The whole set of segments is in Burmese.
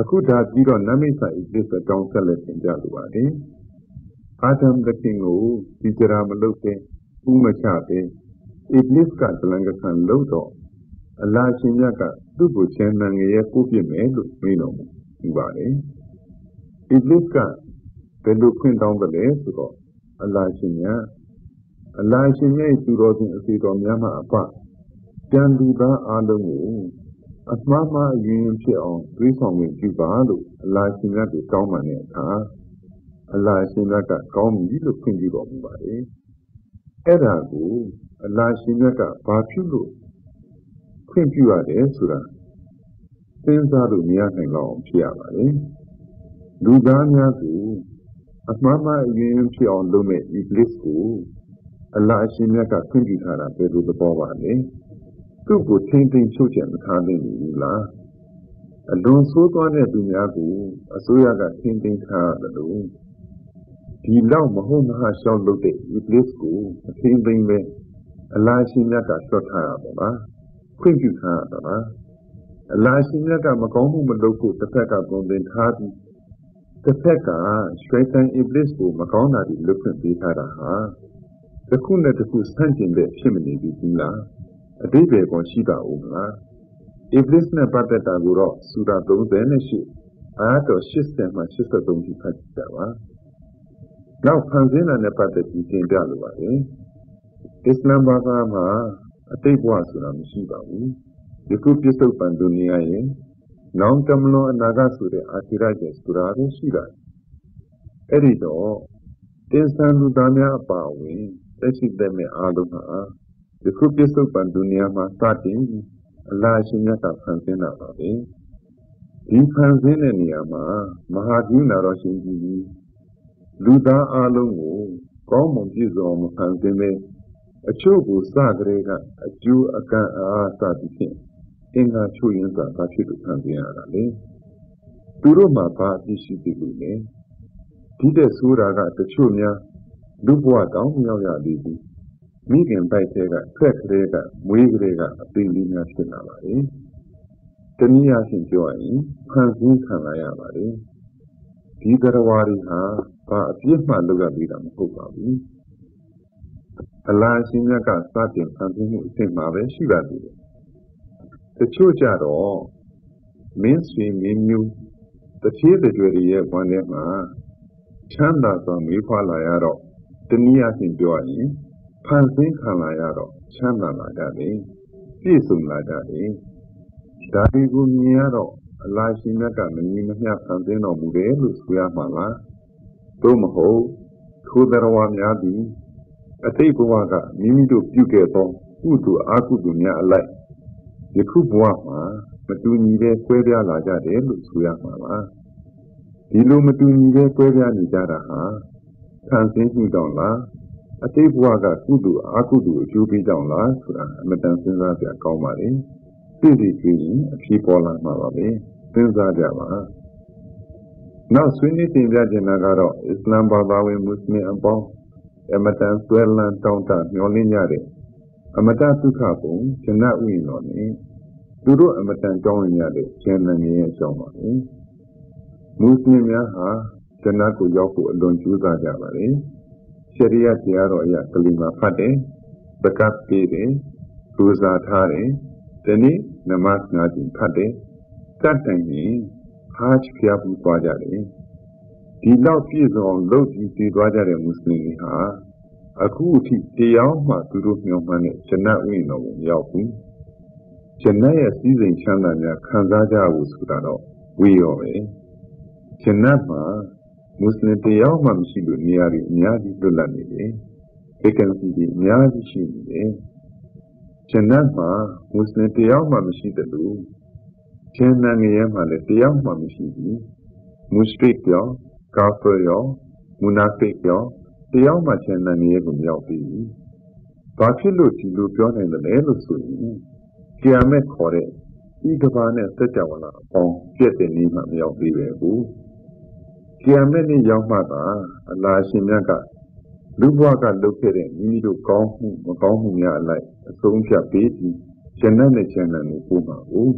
အခုဒါပြီးတော့နမိတ်စာဣသစ်အကြောင်းဆက်လက်သင်ပြလိုပါတယ်အာဒမ်တခင်ကိုဒီကြရာမလုပ်တဲ့ဥမချတဲ့ဣဘလစ်ကတလန်ကဆန်လို့တော့အလာရှင်မြတ်ကသူ့ကိုချမ်းသာငယ်ရဲ့ကိုပြစ်မယ်လို့မိတော်မူပါတယ်ဣဘလစ်ကဘယ်လိုခွင့်တောင်းတယ်လဲဆိုတော့အလာရှင်မြတ်အလာရှင်မြတ်သူတော်ရှင်အစီတော်များမှအပကြံလူသားအလုံးကို အမှားမှားယဉ်ဖြစ်အောင်တွေးဆောင်ဝင်ပြုပါလို့အလာရှင်မြတ်ကိုတောင်းပန်တဲ့အခါအလာရှင်မြတ်ကကောင်းပြီလို့ခွင့်ပြုတော်မူပါတယ်အဲ့ဒါကိုအလာရှင်မြတ်ကဘာဖြစ်လို့ခွင့်ပြုရတယ်ဆိုတာစဉ်းစားလို့မရနိုင်တော့ဖြစ်ရပါတယ်လူသားများကိုအမှားမှားယဉ်ဖြစ်အောင်လုပ်မဲ့ Iblis ကိုအလာရှင်မြတ်ကခွင့်ပြုထားတာဘယ်လိုသဘောပါလဲ သူ့ကိုထိမ့်သိမ့်ချုပ်ချယ်မထားနိုင်ဘူးလားအလွန်ဆိုးသွားတဲ့သူများကိုအစိုးရကထိမ့်သိမ့်ထားတယ်လို့ဒီလောက်မဟုတ်မဟာရှောက်လုပ်တဲ့ Iblis ကိုအထိမ့်သိမ့်ပဲအလာရှင်မြတ်ကဆွတ်ထားရပါလားခွင့်ပြုထားရတာလားအလာရှင်မြတ်ကမကောင်းမှုမလုပ်ဖို့တစ်ဖက်ကပုံသင်ထားပြီးတစ်ဖက်ကရွှေတန် Iblis ကိုမကောင်းတာတွေလုပ်ခွင့်ပေးထားတာဟာတစ်ခုနဲ့တစ်ခုဆန့်ကျင်တဲ့ဖြစ်မနေဘူးလား အတိပ္ပယ်ကောရှိတာဦးမလား Iblis နဲ့ပတ်သက်တာကိုတော့စူရာ38အာတော်80မှ83ထိဖတ်ကြပါနောက်ဖန်ဆင်းတာနဲ့ပတ်သက်ပြီးသင်ပြလိုပါတယ်အစ္စလမ်ဘာသာမှာအတိတ်ဘဝဆိုတာမရှိပါဘူးယခုပြစ္ဆုတ်ပံဒုနီယာရဲ့နောင်တမလွန်အနာဂတ်ဆိုတဲ့အာခိရရဲ့ဆိုတာပဲရှိတာအဲ့ဒီတော့တင်ဆန်လူသားများအပါအဝင်တက်ရှိတဲ့မဲ့အားလုံးဟာ ယခုပြစ္ဆုတ်ပံဒုနီယာမှာစတင်အလာရှင်မြတ်ကဖန်ဆင်းတာပါပဲဒီဖန်ဆင်းတဲ့နေရာမှာမဟာကရုဏာတော်ရှင်ကြီးလူသားအလုံးကိုကောင်းမွန်ပြည့်စုံမဖန်ဆင်းတဲ့အချို့ကိုစကြဲကအကျိုးအကန့်အားစသည်ဖြင့်အင်္ဂါချို့ရင်းစွာဘာဖြစ်လို့ဖန်ဆင်းရတာလဲသူတို့မှာဘာအပြစ်ရှိသေးလို့လဲဒီတဲ့ဆိုတာကတချို့များလူဘဝတောင်မရောက်ရသေးဘူး မိခင်ပိုက်တဲ့ကထွက်ကလေးကမွေးကလေးကအပင်လေးများဖြစ်လာပါတယ်တနည်းအားဖြင့်ပြောရရင်ဖန်ဆင်းခံလာရပါတယ်ဒီကရဝါတွေဟာဘာအပြစ်မှလုပ်ရသေးတာမဟုတ်ပါဘူးအလားရှင်မြတ်ကစတင်ဖန်ဆင်းမှုအစ်မှာပဲရှိပါသေးတယ်တချို့ကြတော့မင်းဆွေမင်းမျိုးတဖြည်းတွေတွေရဲ့ဘဝထဲမှာချမ်းသာစွာမေးဖွာလာရတော့တနည်းအားဖြင့်ပြောရရင် ဖန်ဆင်းခံလာရတော့ချမ်းသာလာကြတယ်ပြည့်စုံလာကြတယ်ဒါဒီကိုမြင်ရတော့အလားရှင်မြတ်ကမငြင်းမမျှဖန်ဆင်းတော်မူတယ်လို့ဆိုရမှာလားသို့မဟုတ်ထိုးတော်ဝါများသည်အတိတ်ဘဝကမိမိတို့ပြုခဲ့သောကုသိုလ်အကုသိုလ်များအလိုက်ယခုဘဝမှာမတူညီတဲ့ကွဲပြားလာကြတယ်လို့ဆိုရမှာပါဒီလိုမတူညီတဲ့ကွဲပြားနေကြတာဟာဆန်းစင်းမှုတောင်လား အတိတ်ဘဝကကုသိုလ်အကုသိုလ်အကျိုးပေးတောင်လားဆိုတာအမတန်စဉ်းစားကြကောင်းပါလေသိသိကြည့်ရင်အဖြေပေါ်လာမှာပါပဲစဉ်းစားကြပါနောက်ဆွေးနွေးတင်ပြခြင်းကတော့အစ္စလမ်ဘာသာဝင်မွတ်စလင်အပေါင်းအမတန်ဆွဲလန်းတောင်းတမျှော်လင့်ကြတဲ့အမတဒုက္ခပုံဂျနဥယျာဉ်တော်နဲ့သူတို့အမတန်ကြောင်းရတဲ့ကျန်တဲ့ရဲ့အကြောင်းပါပဲမွတ်စလင်များဟာဂျနကိုရောက်ဖို့အလွန်ကြိုးစားကြပါလေ ရှရီယတရားတော်အရကလီမာဖတ်တယ်ပကတ်ပေးတယ်ပူဇာထားတယ်ဒီနေ့နမတ်နာကျင်ဖတ်တယ်တတ်တိုင်ရင်ဟာချပြပူသွားကြတယ်ဒီလောက်ပြည့်စုံလုပ်ပြီးတည်သွားကြတဲ့မွတ်စလင်တွေဟာအခုအထိတရားမှသူတို့မျှော်မှန်းတဲ့ဂျနတ်ဝိညာဉ်တော်ကိုမရောက်ဘူးဂျနတ်ရဲ့စည်းစိမ်ချမ်းသာများခံစားကြဖို့ဆိုတာတော့ဝေရောပဲဂျနတ်မှာ မွတ်စလင်တရားမှမရှိလို့နေရာတွေအများကြီးလွတ်လပ်နေတယ်။ vacancy တွေအများကြီးရှိနေတယ်။ဂျန်နတ်မှာမွတ်စလင်တရားမှမရှိတယ်လို့ဂျန်နတ်ငရဲမှာလည်းတရားမှမရှိဘူး။မုရှရစ်ရောကာဖာရောမူနာဖစ်ရောတရားမှဂျန်နတ်ငရဲကိုမရောက်သေးဘူး။ဘာဖြစ်လို့ဒီလိုပြောနိုင်တယ်လဲလို့ဆိုရင်ကီယာမက်ခေါ်တဲ့ဤကဘာနဲ့စัจ java လာအပေါင်းပြည့်တဲ့နေ့မှမရောက်သေးပဲဘူး။ ကျန်တဲ့နေ့ရောက်မှသာအလားရှင်မြတ်ကလူဘဝကလုပ်ခဲ့တဲ့မိမိတို့ကောင်းမှုမကောင်းမှုများအလိုက်အဆုံးဖြတ်ပေးပြီးကျန်တဲ့နဲ့ကျန်တဲ့ကိုပို့မှာဘူး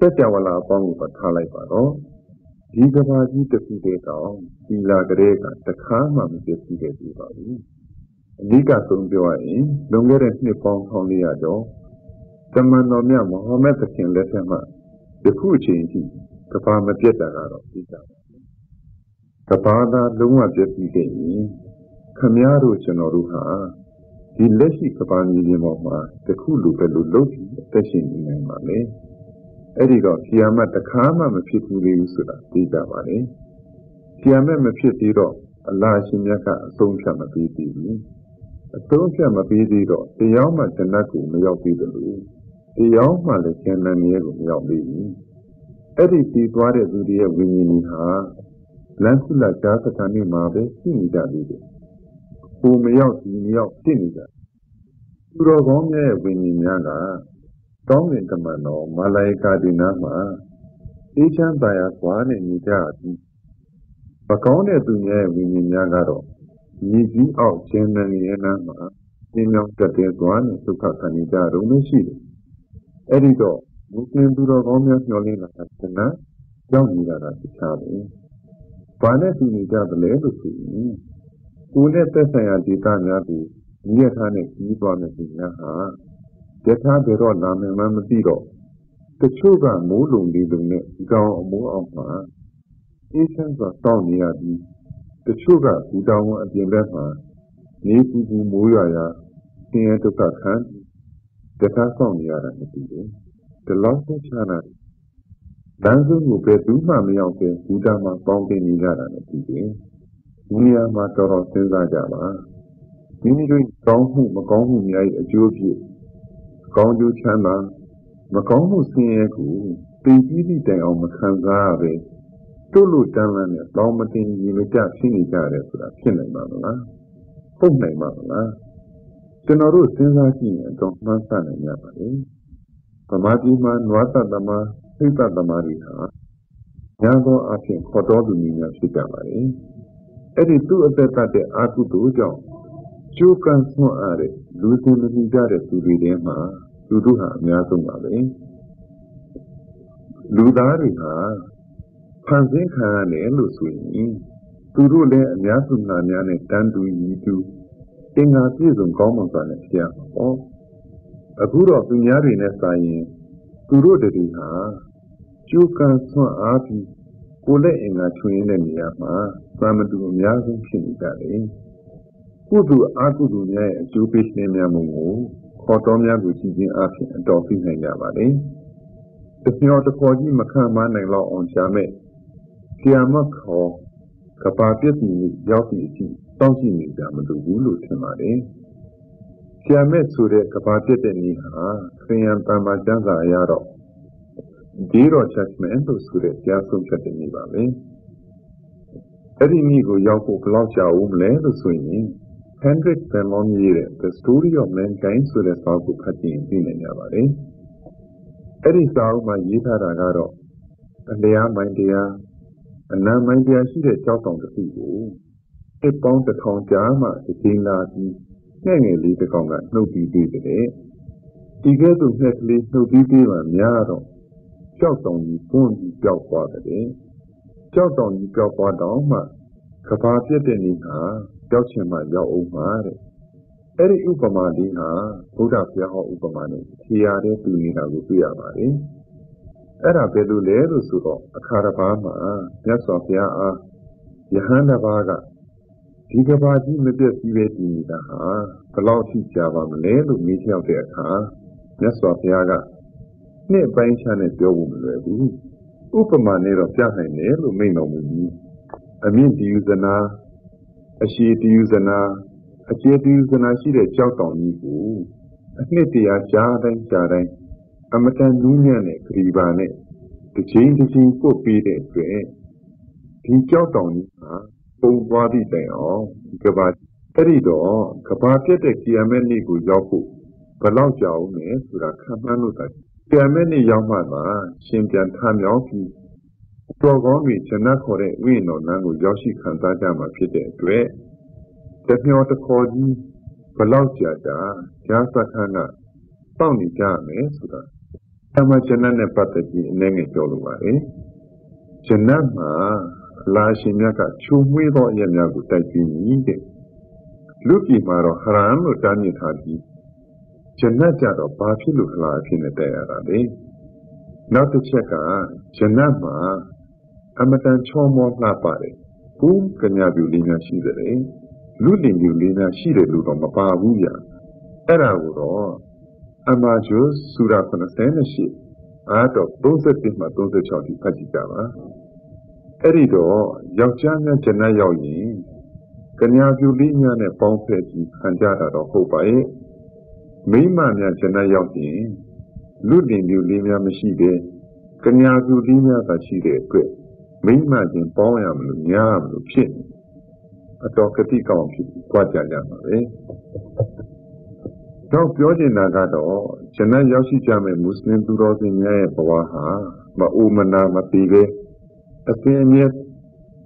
တစัจ java လာအပေါင်းကိုထားလိုက်ပါတော့ဒီကဘာကြီးတစ်ခုတည်းတောင်ဒီလာကလေးကတခါမှမပြည့်စုံခဲ့သေးပါဘူးအနိကဆုံးပြောရရင်လွန်ခဲ့တဲ့နှစ်ပေါင်း1400ကျော်တမန်တော်မြတ်မဟာမက်သခင်လက်ထက်မှာယခုအချိန်ထိကဘာမပြတ်တာကတော့သိကြပါ ကဘာသာလုံးဝပြည့်စုံခဲ့ရင်ခမည်းတော်ကျွန်တော်တို့ဟာဒီလက်ရှိကဘာမြေပြင်ပေါ်မှာတခုလိုပဲလို့လုပ်ပြီးအသက်ရှင်နေနိုင်ပါလေအဲ့ဒီတော့ဆီယာမတ်တခါမှမဖြစ်ဘူးလေဆိုတာသိကြပါလေဆီယာမတ်မဖြစ်သေးတော့အလားရှင်မြတ်ကအဆုံးဖြတ်မပေးသေးဘူးအဆုံးဖြတ်မပေးသေးတော့တရားမှဇဏတ်ကိုမရောက်သေးတယ်လို့တရားမှလည်းကျန်တဲ့နေရာကိုမရောက်သေးဘူးအဲ့ဒီတည်သွားတဲ့သူတွေရဲ့ဝိညာဉ်တွေဟာ လမ်းခုလကြားစခန်းနေမှာပဲရှိနေကြသေးတယ်။ကိုမရောက်ဒီမရောက်ဖြစ်နေကြ။သူတော်ကောင်းရဲ့ဝိညာဉ်များကတောင်းရင်တမန်တော်မာလာယကာဒီနာမှာအေးချမ်းပါရစွာနဲ့နေကြပြီးမကောင်းတဲ့သူရဲ့ဝိညာဉ်များကတော့ညီကြီးအောက်ကျင်းနေရနာမှာပြင်းပြောင်းတက်တဲ့စွာနဲ့ဒုက္ခခံနေကြတော့လို့ရှိတယ်။အဲ့ဒီတော့မွတ်စလင်သူတော်ကောင်းများညှော်လင့်လာတာကနာရောက်နေတာကတခြားပဲ။ ဘာနဲ့သူနေကြသလဲလို့ဆိုရင်ကိုယ်နဲ့သက်ဆိုင်ရာဒေသများကိုမြည့်ထားနဲ့ကြီးသွားတဲ့သူများဟာယထာဘယ်တော့လာမယ်မှမသိတော့တချို့ကမိုးလုံလေးလုံနဲ့ဒီကောင်အမိုးအောင်မှာအေးချမ်းစွာတောင်းနေရပြီးတချို့ကဒီတောင်အပြင်ဘက်မှာနေပူပူမိုးရွာရာဆင်းရဲဒုက္ခခံတခါဆောင်နေရတာမသိဘူးဒီလောက်ဆက်ချနာ လမ်းစုံကိုပဲသူမှမရောက်ပဲဘုရားမှာပေါင်းတင်နေကြတာမသိဘူးဒီနေရာမှာတော်တော်စဉ်းစားကြပါမိမိတို့ကောင်းမှုမကောင်းမှုများရဲ့အကျိုးဖြစ်ကောင်းကျိုးချမ်းသာမကောင်းမှုဆင်းရဲကိုသိပြီးသည့်တိုင်အောင်မခံစားရပဲတို့လိုတန်းလန်းနဲ့တောင်းမတင်ကြီးမကြဖြစ်နေကြတယ်ဆိုတာဖြစ်နိုင်ပါမလားဟုတ်နိုင်ပါမလားကျွန်တော်တို့စဉ်းစားကြည့်ရင်တော့မှန်းဆနိုင်ရပါလေဗမာပြည်မှာနွားတတ်သမား စိတ်တတ်သမားတွေဟာညာသောအဖြစ်ခေါ်တော်သူများဖြစ်ကြပါလေအဲ့ဒီသူ့အသက်တတ်တဲ့အာကုသိုလ်ကြောင့်ကျိုးကံဆွန့်အားတဲ့လူစင်မကြည့်ကြတဲ့သူတွေထဲမှာသူတို့ဟာအများဆုံးပါပဲလူသားတွေဟာဖန်ဆင်းခံရတယ်လို့ဆိုရင်သူတို့လည်းအများစုနာများနဲ့တန်းတူညီတူအင်္ဂါပြည့်စုံကောင်းမွန်စွာနဲ့ဖြစ်ရမှာပေါ့အခုတော့သူများတွေနဲ့စာရင်သူတို့တည်းဟာ ကျိုးကံဆွန့်အားပြီးကိုယ်လက်အင်္ဂါချွင်းတဲ့နေရာမှာသာမတူအများဆုံးဖြစ်နေကြတယ်ကုသိုလ်အကုသိုလ်များရဲ့အကျိုးပေးခြင်းများမှုကိုခေါ်တော်များကိုကြည့်ခြင်းအပြင်အတော်ပြနိုင်ကြပါလေ။တပြောတခေါ်ကြီးမခံမနိုင်တော့အောင်ရှာမဲ့ဆရာမခေါ်ကပါပြည့်စုံရောက်ပြီးအထိတောင်းရှိနေကြမလို့ဘူးလို့ထင်ပါတယ်။ဆရာမဲ့ဆိုတဲ့ကပါပြည့်တဲ့နေ့ဟာခရိယန်တမ္မာကျမ်းစာအရတော့ ဒီတော့ judgment လို့ဆိုတဲ့ကြားဆုံးဖြတ်တဲ့နေ့ပါပဲ။အဲ့ဒီနေ့ကိုရောက်ဖို့ဘယ်လောက်ကြာဦးမလဲလို့ဆိုရင် Hendrik Bellon ရေးတဲ့ The Story of Mankind ဆိုတဲ့စာအုပ်ကိုဖတ်ကြည့်ရင်သိနိုင်ကြပါတယ်။အဲ့ဒီစာအုပ်မှာရေးထားတာကတော့အလျားမိုင်းတရားအနံမိုင်းတရားရှိတဲ့ကြောက်ဆောင်တစ်ခုကိုတစ်ပေါင်းတစ်ထောင်ကြာမှဒီချိန်လာပြီးငှက်ငယ်လေးတစ်ကောင်ကနှုတ်ပြီးသေးတယ်။ဒီကဲ့သို့ငှက်ကလေးနှုတ်ပြီးသေးမှများတော့ ကြောက်ဆောင်ကြီးပွန့်ပြီးပြောက်သွားတယ်။ကြောက်ဆောင်ကြီးပြောက်သွားတော့မှကဘာပြည့်တဲ့နေ့ဟာရောက်ချင်မှရောက်အောင်မှာတဲ့အဲ့ဒီဥပမာလေးဟာဘုရားဘုရားဟောဥပမာနဲ့ခြေရတဲ့သူနေတာကိုတွေ့ရပါတယ်အဲ့ဒါဘယ်လိုလဲလို့ဆိုတော့အခါတစ်ပါးမှာမြတ်စွာဘုရားအားယဟန်တစ်ပါးကဒီကဘာကြီးမပြည့်စည်ပဲတည်နေတာဟာဘယ်လောက်ထိကြာပါမလဲလို့မေးလျှောက်တဲ့အခါမြတ်စွာဘုရားက နှစ်ပိုင်းခြားနဲ့ပြောဖို့မလွယ်ဘူးဥပမာနဲ့တော့ပြနိုင်တယ်လို့မိန့်တော်မူပြီးအမြင့်ဒီယူဇနာအရှိတယူဇနာအကျေတယူဇနာရှိတဲ့ကြောက်တောင်ကြီးကိုအနှစ်တရာကြားတိုင်းကြားတိုင်းအမတန်နူးညံ့တဲ့ခရီးပါနဲ့တစ်ချိန်တစ်ချိန်ပို့ပြီးတဲ့အတွက်ဒီကြောက်တောင်ကြီးဟာပုံသွားသည့်တိုင်အောင်ဒီကဘာအဲ့ဒီတော့ကဘာပြတ်တဲ့ကီယာမက်နေ့ကိုရောက်ဖို့ဘယ်လောက်ကြာအောင်လဲဆိုတာခံမှန်းလို့သာ ကီယာမက်နေ့ရောက်မှသာရှင်ပြန်ထမြောက်ပြီးတော်ကောင်းတွေဂျနတ်ခေါ်တဲ့ဝိညာဉ်တော်နန်းကိုရောက်ရှိခံစားကြမှာဖြစ်တဲ့အတွက်တမျောတခေါ်ကြီးဘလောက်ကြာကြာကြားစခန်းကစောင့်နေကြမယ်ဆိုတာ။အမှဂျနတ်နဲ့ပတ်သက်ပြီးအနေငယ်ပြောလိုပါတယ်။ဂျနတ်မှာအလားရှင်မြတ်ကချုံမွေးသောအရာများကိုတိုက်ပြီးပြီတဲ့။လူပြည်မှာတော့ဟရမ်လို့တားမြစ်ထားပြီး ဂျနတ်ကြတော့ဘာဖြစ်လို့ဟလာအဖြစ်နဲ့တိုက်ရတာလဲ။နောက်တစ်ချက်ကဂျနတ်မှာအမတန်ချောမောလှပါတယ်။ဘုကညာပြူလေးများရှိတယ်။လူလင်ပြူလေးများရှိတယ်လို့တော့မပါဘူးဗျ။အဲ့ဒါကိုတော့အမာဂျိုဆူရာ98အားတော့31မှ36ထိဖတ်ကြည့်ကြပါအဲ့ဒီတော့ယောက်ျားများဂျနတ်ရောက်ရင်ကညာပြူလေးများနဲ့ပေါင်းဖက်ပြီးခံကြတာတော့ဟုတ်ပါရဲ့ မိန်းမများဂျနတ်ရောက်ရင်လူတင်ပြူလေးများမရှိပဲကညာပြူလေးများသာရှိတဲ့အတွက်မိန်းမချင်းပေါင်းရမလို့ညားမလို့ဖြစ်နေအတော်ကတိကောင်းဖြစ်ကြွားကြကြမှာပဲတော့ပြောချင်တာကတော့ဂျနတ်ရောက်ရှိကြမဲ့မွတ်စလင်သူတော်စင်များရဲ့ဘဝဟာမအိုမနာမတည်ပဲအပင်အမြဲ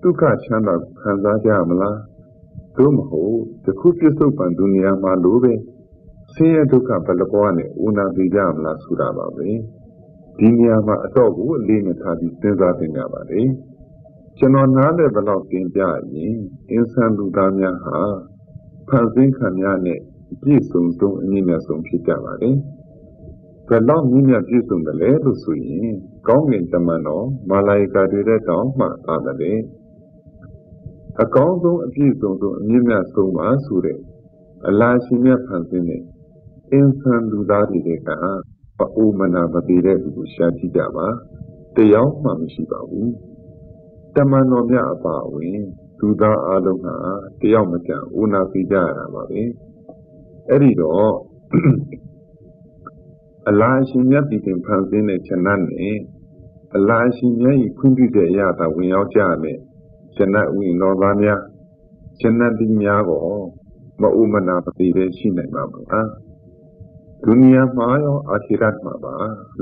ဒုက္ခချမ်းသာခံစားကြမလားသို့မဟုတ်တခုပြစ္ဆုတ်ပံဒုနီယာမှာလိုပဲ ဆင်းရဲဒုက္ခဘယ်လိုဘဝနဲ့ဦးနာပြီးကြမလားဆိုတာပါပဲဒီနေရာမှာအတော့ကိုအလေးနဲ့ထားပြီးစဉ်းစားသင်ကြပါလေကျွန်တော်နားလည်ဘလောက်တင်ပြရင်အင်းဆန်လူသားများဟာဖန်ဆင်းခံများနဲ့ပြည့်စုံဆုံးအမြင့်မြတ်ဆုံးဖြစ်ကြပါတယ်။ဘယ်လောက်မြင့်မြတ်ပြည့်စုံတယ်လဲလို့ဆိုရင်ကောင်းကင်တမန်တော်မာလာယကာတွေတဲ့တောင်မှသာတယ်။အကောင်းဆုံးအပြည့်စုံဆုံးအမြင့်မြတ်ဆုံးပါဆိုတဲ့အလားရှင်မြတ်ဖန်ဆင်းတဲ့ အင်းဆန်လူသားတွေက ပအိုမနာမသေးတဲ့သူကိုရှာကြည့်ကြပါ။တရားမှမရှိပါဘူး။တမန်တော်မြတ်အပါအဝင်လူသားအလုံးဟာတယောက်မကျန်ဦးနာပြီးကြရတာပါပဲ။အဲ့ဒီတော့အလားရှင်မြတ်ပြည်တင်ဖန်ဆင်းတဲ့ခြံနတ်နဲ့အလားရှင်မြတ်ဤခွင့်ပြုတဲ့အရာသာဝင်ရောက်ကြတဲ့ခြံနတ်ဝင်တော်သားများခြံနတ်တိများကိုမအုမနာပတိပဲရှိနိုင်မှာမလား ဒုနီယာမှာရောအာခိရတ်မှာပါ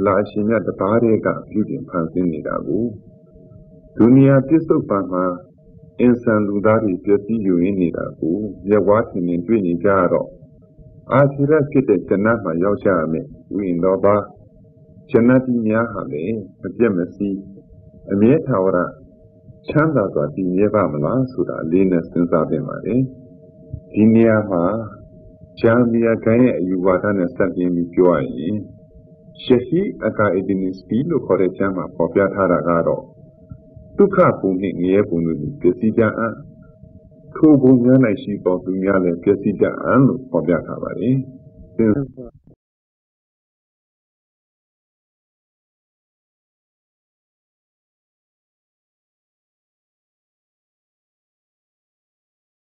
လာရှင်မြတ်တပါးတဲ့ကပြုတင်ဖန်ဆင်းနေတာကိုဒုနီယာပြစ္ဆုတ်ပံမှာအင်ဆန်လူသားတွေပြည့်စည်ယူရင်းနေတာကိုမြတ်ဝါထင်နေတွေ့နေကြတော့အာသီရဖြစ်တဲ့ဇဏတ်မှာရောက်ကြရမယ်ဝိညာဉ်တော်ပါဇဏတ်ကြီးများဟာလေမပြတ်မစီးအမြဲထာဝရချမ်းသာစွာတည်မြဲပါမလားဆိုတာအလေးနဲ့စဉ်းစားသင့်ပါတယ်ဒီနေရာမှာ ဂျာမီယာကိုင်းရဲ့အယူဝါဒနဲ့ဆက်ပြင်းပြီးပြောရရင်ရှဟီအကာအီဒနီစပီလို့ခေါ်တဲ့ကျမ်းမှာပေါ်ပြထားတာကတော့ဒုက္ခပုံနဲ့ငရဲပုံတို့ကိုပြည့်စည်ကြအောင်ထိုဘုံများ၌ရှိသောသူများလည်းပျက်စီးကြအံ့လို့ဖော်ပြထားပါတယ်။သင်